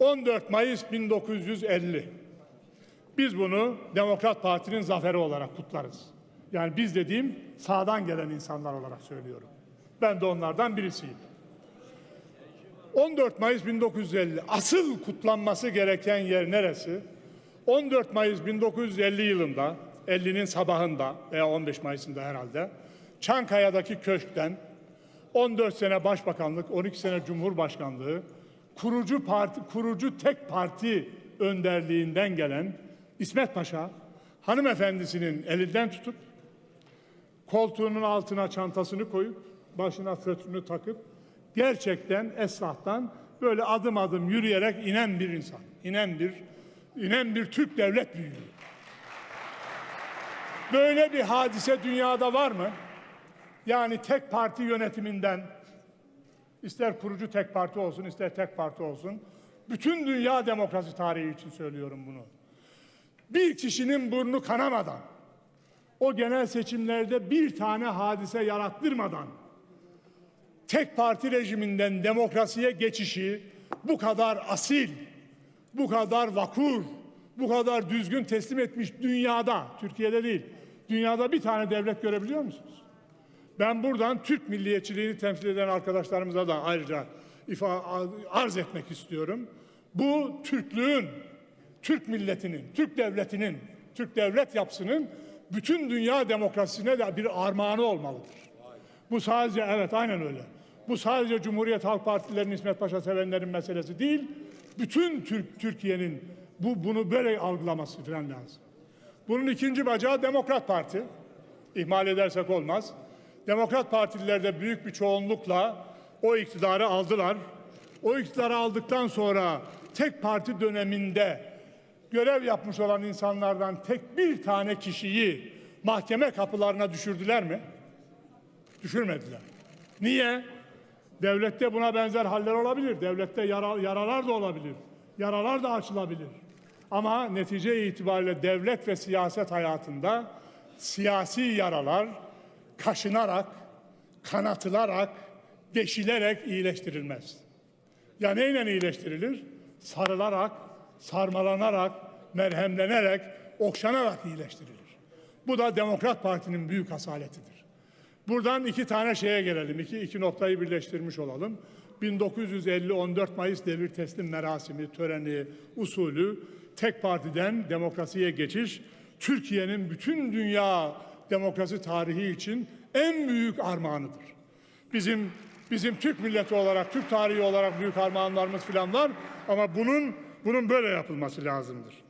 14 Mayıs 1950. Biz bunu Demokrat Parti'nin zaferi olarak kutlarız. Yani biz dediğim sağdan gelen insanlar olarak söylüyorum. Ben de onlardan birisiyim. 14 Mayıs 1950 asıl kutlanması gereken yer neresi? 14 Mayıs 1950 yılında 50'nin sabahında veya 15 Mayıs'ında herhalde Çankaya'daki köşkten 14 sene başbakanlık, 12 sene cumhurbaşkanlığı, kurucu parti, kurucu tek parti önderliğinden gelen İsmet Paşa hanımefendisinin elinden tutup koltuğunun altına çantasını koyup başına fötürünü takıp gerçekten esnaftan böyle adım adım yürüyerek inen bir insan. inen bir inen bir Türk devlet büyüğü. Böyle bir hadise dünyada var mı? Yani tek parti yönetiminden ister kurucu tek parti olsun ister tek parti olsun bütün dünya demokrasi tarihi için söylüyorum bunu. Bir kişinin burnu kanamadan o genel seçimlerde bir tane hadise yarattırmadan tek parti rejiminden demokrasiye geçişi bu kadar asil, bu kadar vakur, bu kadar düzgün teslim etmiş dünyada, Türkiye'de değil, dünyada bir tane devlet görebiliyor musunuz? Ben buradan Türk milliyetçiliğini temsil eden arkadaşlarımıza da ayrıca ifa arz etmek istiyorum. Bu Türklüğün, Türk milletinin, Türk devletinin, Türk devlet yapısının bütün dünya demokrasisine de bir armağanı olmalıdır. Bu sadece evet aynen öyle. Bu sadece Cumhuriyet Halk Partilerinin İsmet Paşa sevenlerin meselesi değil. Bütün Türk Türkiye'nin bu bunu böyle algılaması falan lazım. Bunun ikinci bacağı Demokrat Parti. İhmal edersek olmaz. Demokrat Partililer de büyük bir çoğunlukla o iktidarı aldılar. O iktidarı aldıktan sonra tek parti döneminde görev yapmış olan insanlardan tek bir tane kişiyi mahkeme kapılarına düşürdüler mi? Düşürmediler. Niye? Devlette buna benzer haller olabilir. Devlette yara, yaralar da olabilir. Yaralar da açılabilir. Ama netice itibariyle devlet ve siyaset hayatında siyasi yaralar kaşınarak, kanatılarak, deşilerek iyileştirilmez. Ya neyle iyileştirilir? Sarılarak, sarmalanarak, merhemlenerek, okşanarak iyileştirilir. Bu da Demokrat Parti'nin büyük asaletidir. Buradan iki tane şeye gelelim. İki, iki noktayı birleştirmiş olalım. 1950 14 Mayıs devir teslim merasimi, töreni, usulü tek partiden demokrasiye geçiş Türkiye'nin bütün dünya demokrasi tarihi için en büyük armağanıdır. Bizim bizim Türk milleti olarak, Türk tarihi olarak büyük armağanlarımız falan var ama bunun bunun böyle yapılması lazımdır.